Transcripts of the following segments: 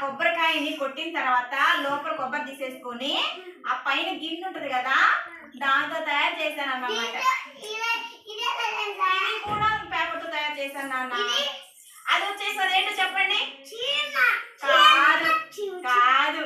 కొబ్బరికాయని కొట్టిన తర్వాత లోపల కొబ్బరి తీసేసుకొని ఆ పైన గిన్నె ఉంటది కదా దాంతో తయారు చేశాను అన్నమాట. ఇది కూడా పేపర్ తయారు చేశాను నాన్న. అది వచ్చేసి అదేంటో చెప్పండి. కాదు కాదు.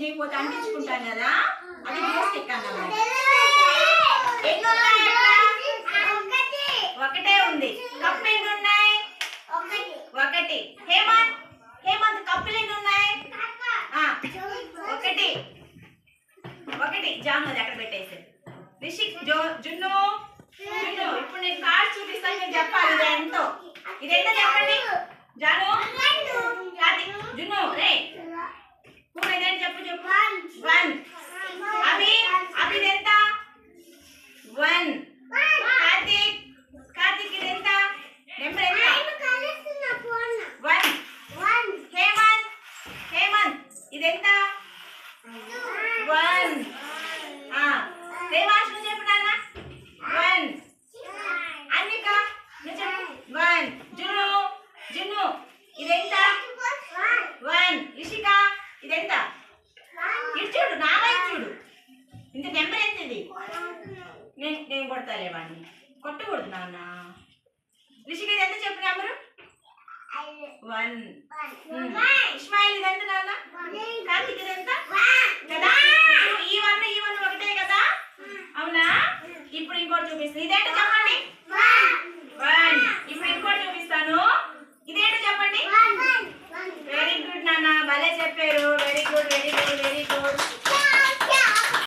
నుంచి అంటించుకుంటాను కదా? అది జ్యూస్ ఎక్కాను ఒకటే ఉంది. కప్పు ఎన్ని ఉన్నాయి ఒకటి. హేమంత్? హేమంత్ కప్పులు ఎన్ని ఉన్నాయి ఒకటి. ఒకటి. జాను అది అక్కడ పెట్టేసి రిషిక్ జో జున్ను? జున్ను ఇప్పుడు సరే వాడిని కొట్టకూడదు నాన్న. రిషికేది ఎంత చెప్పు నెంబరు? వన్. ఇస్మాయిల్ ఇది ఎంత నాన్న? కార్తీక్ ఇది ఎంత?